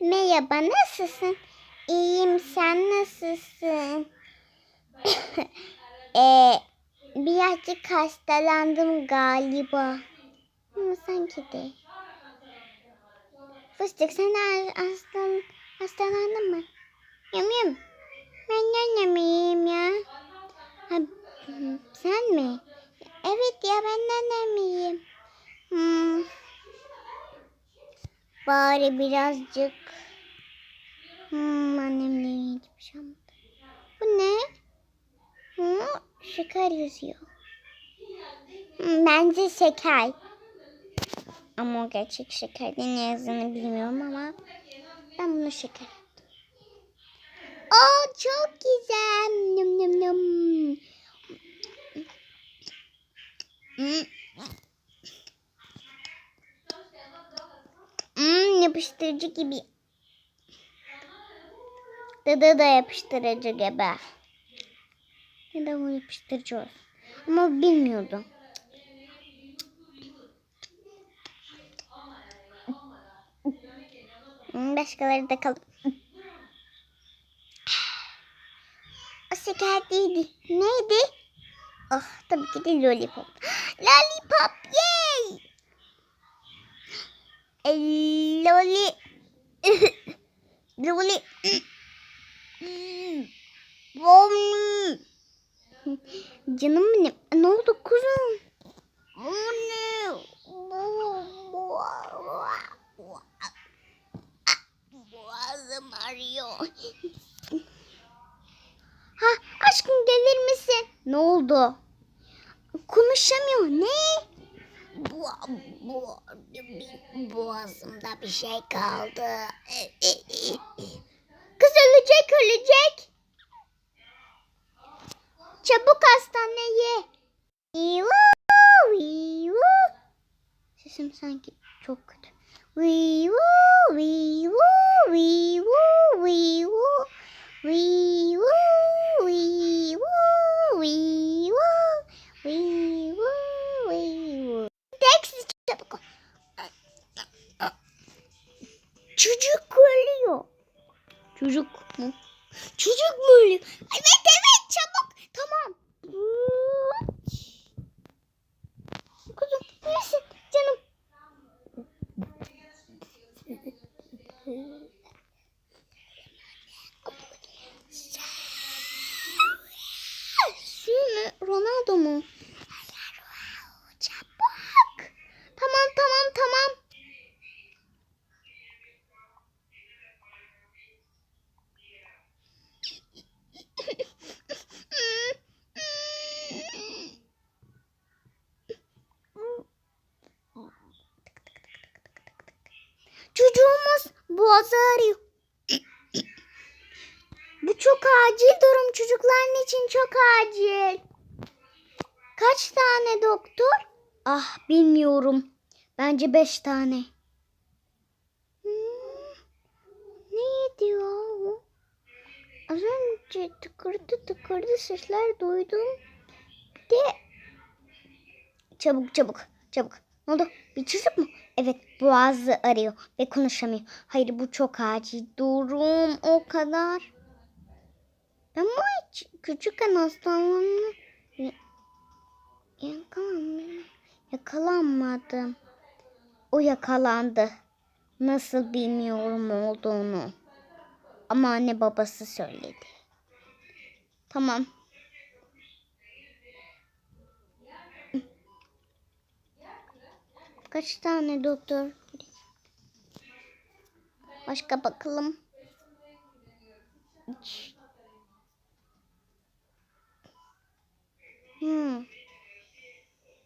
Merhaba nasılsın? İyiyim sen nasılsın? ee, birazcık hastalandım galiba. Ama sanki de. Fıstık sen hastan, hastalandın mı? Yum yum. Ben annemiyim ya. Ha, sen mi? Evet ya ben annemiyim. Hmm. Bari birazcık. Hmm, annemle hiçbir şey olmadı. Bu ne? Hı, şeker yazıyor. Hmm, bence şeker. Ama o gerçek şekerde ne yazdığını bilmiyorum ama ben bunu şeker yaptım. Çok güzel. Nım nım nım. Hmm. Hmm, yapıştırıcı gibi. Dadı da yapıştırıcı gibi. Ya da bu yapıştırıcı olsun. Ama bilmiyordum. Başkaları da kalıp. O şeker değildi. Neydi? Oh tabii ki de lollipop. Lollipop yay! Loli. loli. Bom. Canım benim. Ne oldu kuzum? Anne. Boğazım ağrıyor. Ha aşkım gelir misin? Ne oldu? Konuşamıyor. Ne? Bu, bu, boğazımda bir şey kaldı. Kız ölecek ölecek. Çabuk hastaneye. Vivu, vivu. Sesim sanki çok kötü. Vivu, vivu, vivu, vivu. Vivu, vivu, vivu, vivu. Taksi çabuk. ol. Çocuk ölüyor. Çocuk mu? Çocuk mu ölüyor? Evet evet çabuk. Tamam. Kuzum neresin canım? Ronaldo mu? Çabuk. Tamam tamam tamam. Çocuğumuz boğazı ağrıyor. Bu çok acil durum. Çocukların için çok acil. Kaç tane doktor? Ah bilmiyorum. Bence beş tane. Hmm, ne diyor o? Az önce tıkırdı tıkırdı sesler duydum. De çabuk çabuk çabuk. Ne oldu? Bir çocuk mu? Evet boğazı arıyor ve konuşamıyor. Hayır bu çok acil durum o kadar. Ama hiç küçükken hastalandım. Yakalanmadım. Yakalanmadım. O yakalandı. Nasıl bilmiyorum olduğunu. Ama anne babası söyledi. Tamam. Kaç tane doktor? Başka bakalım. Hmm.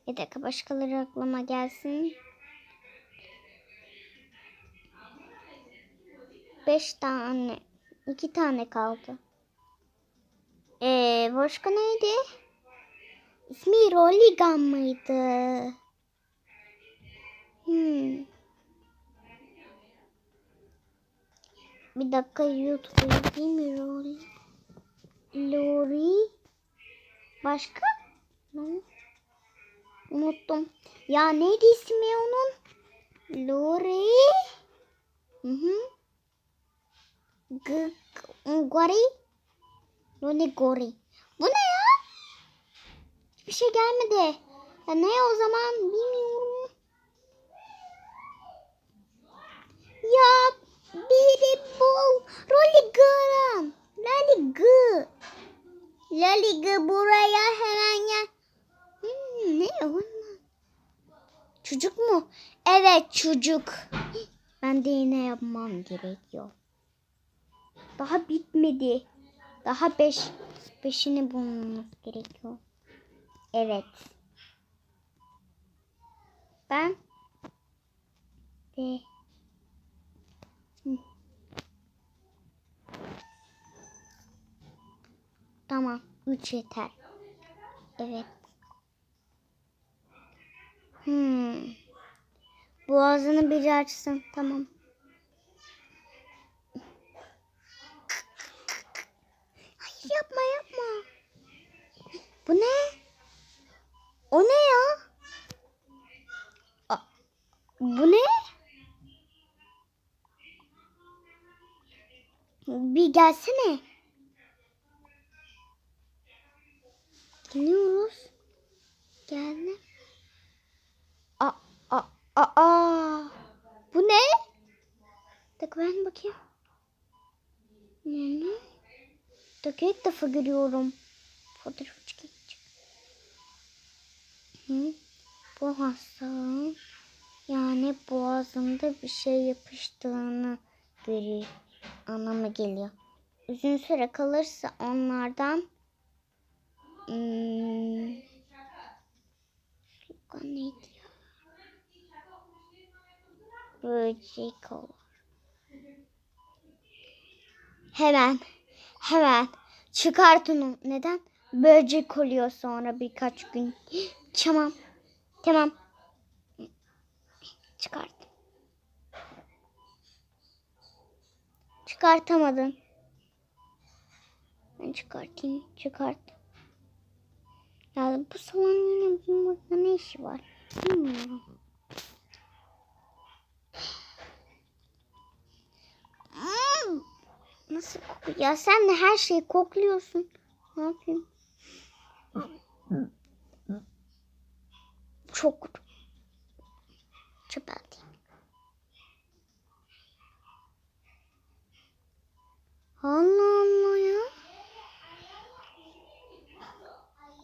Bir dakika başkaları aklıma gelsin. Beş tane. iki tane kaldı. Ee, başka neydi? İsmi Roligan mıydı? Hmm. Bir dakika YouTube'a yazayım Lori. Lori. Başka? Ne? Unuttum. Ya neydi ismi onun? Lori. Hı hı. G gori. Loli gori. Bu ne ya? Hiçbir şey gelmedi. Ya ne o zaman bilmiyorum. Ya biri bul. Loli gırım. Loli gı. Loli gı buraya hemen gel. Hmm, ne o? Çocuk mu? Evet çocuk. Ben de yine yapmam gerekiyor. Daha bitmedi. Daha beş, beşini bulmamız gerekiyor. Evet. Ben de Tamam. Üç yeter. Evet. Hmm. Boğazını biri açsın. Tamam. Hayır yapma yapma. Bu ne? O ne ya? A- bu ne? Bir gelsene. Geliyoruz. Geldim. Aa, aa, aa. Bu ne? Dakika ben bakayım. Ne? Dakika ilk defa görüyorum. Fotoğraf çekecek. Hı? Bu hastalığın yani boğazımda bir şey yapıştığını görüyor. Anlamı geliyor. Uzun süre kalırsa onlardan hmm, Yuka neydi ya? Böcek olur. Hemen, hemen çıkart onu. Neden? Böcek oluyor sonra birkaç gün. Tamam, tamam. Çıkart. Çıkartamadın. Ben çıkartayım. Çıkart. Ya bu salon yine burada ne işi var? Bilmiyorum. Hmm, Nasıl kokuyor? Ya sen de her şeyi kokluyorsun. Ne yapayım? Çok çöpe atayım. Allah Allah ya. Hmm.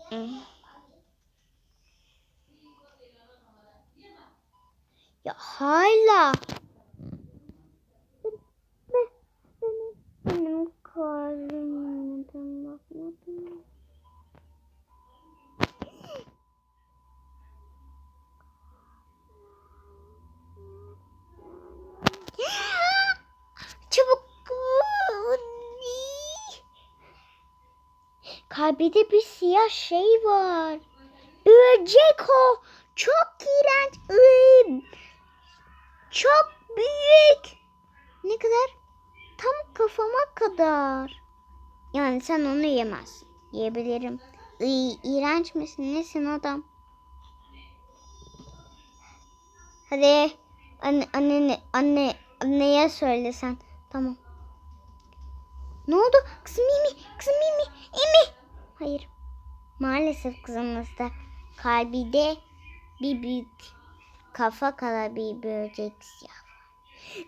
Ya hala. Benim kalbim neden bakmadın? Çabuk. Kalbide bir siyah şey var. Böcek o. Çok iğrenç. Çok büyük. Ne kadar? Tam kafama kadar. Yani sen onu yemezsin. Yiyebilirim. Iy, iğrenç misin? Nesin adam? Hadi anne anne anne anneye söylesen. Tamam. Ne oldu? Kızım iyi mi? Kızım iyi mi? İyi mi? Hayır. Maalesef kızımızda kalbide bir büyük kafa kadar bir böcek siyah.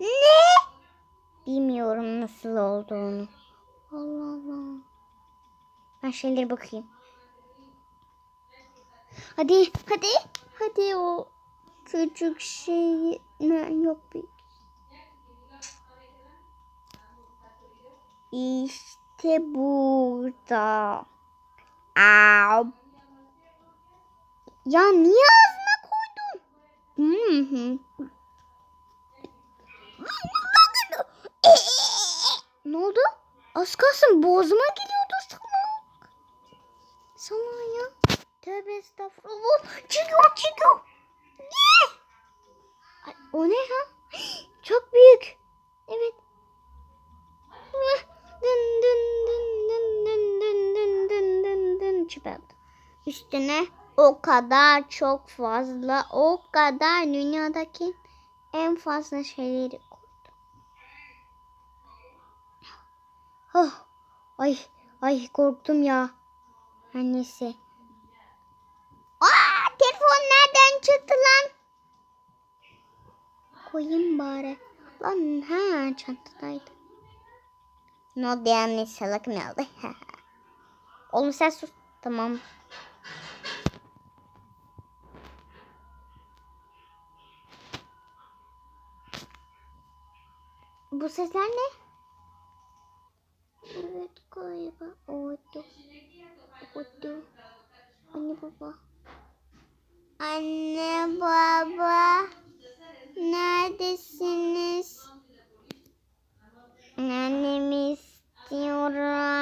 Ne? Bilmiyorum nasıl olduğunu. Allah Allah. Ben şeylere bakayım. Hadi, hadi, hadi o küçük şey ne yok bir. İşte burada. Au. Ya niye ağzına koydun? Ne oldu? Az kalsın boğazıma geliyordu salak. Sana ya. Tövbe estağfurullah. Çıkıyor çıkıyor. Ne? O ne ha? Çok büyük. Üstüne o kadar çok fazla, o kadar dünyadaki en fazla şeyleri koydu. Ay ay korktum ya. Her neyse. Aa telefon nereden çıktı lan? Koyayım bari. Lan ha çantadaydı. Ne oldu yani salak ne oldu? Oğlum sen sus. Tamam. Bu sesler ne? Evet galiba oydu. Oydu. Anne baba. Anne baba. Neredesiniz? Annemi istiyorum.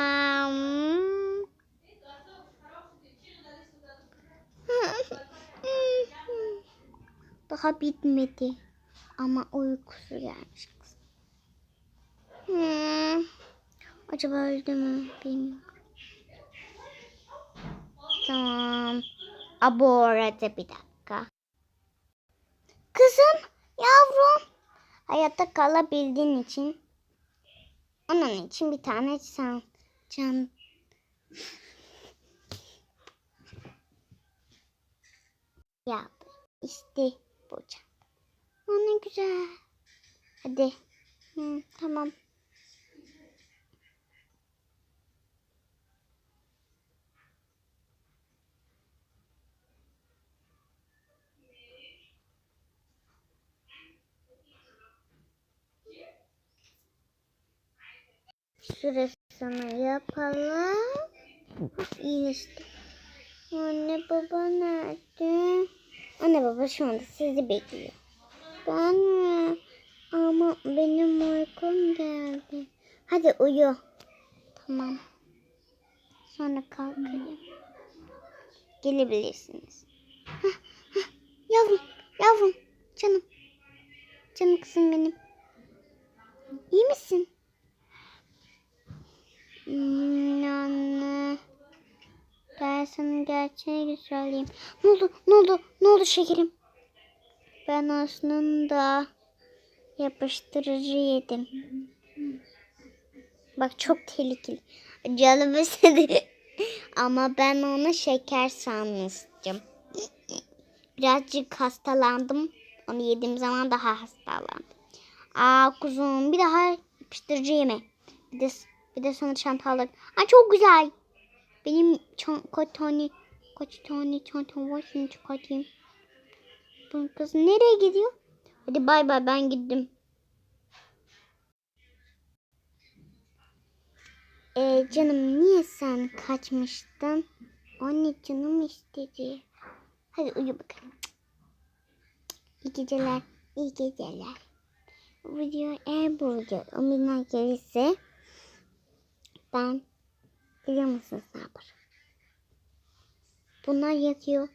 Daha bitmedi. Ama uykusu gelmiş kız. Hmm. Acaba öldü mü? Bilmiyorum. Tamam. A bu arada bir dakika. Kızım, yavrum. Hayatta kalabildiğin için onun için bir tane sen can ya işte bu can. O ne güzel. Hadi. Hı, tamam. Şurasını yapalım. İyileşti. Anne baba nerede? Anne baba şu anda sizi bekliyor. Ben mi? Ama benim uykum geldi. Hadi uyu. Tamam. Sonra kalkayım. Gelebilirsiniz. Yavrum, yavrum, canım. Canım kızım benim. İyi misin? Hmm, anne. Ben sana gerçeği söyleyeyim. Ne oldu? Ne oldu? Ne oldu şekerim? Ben aslında yapıştırıcı yedim. Bak çok tehlikeli. Canım istedi. Ama ben onu şeker sanmıştım. Birazcık hastalandım. Onu yediğim zaman daha hastalandım. Aa kuzum bir daha yapıştırıcı yeme. Bir de, bir de sonra çantalık. Aa çok güzel. Benim kaç tane kaç tane çantam var şimdi çıkartayım. Bu kız nereye gidiyor? Hadi bay bay ben gittim. Ee, canım niye sen kaçmıştın? Anne canım istedi. Hadi uyu bakalım. İyi geceler. İyi geceler. Video eğer bu video umuruna gelirse ben biliyor musunuz ne yaparım? Bunlar yatıyor.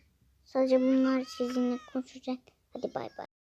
Sadece bunlar sizinle konuşacak. Hadi bay bay.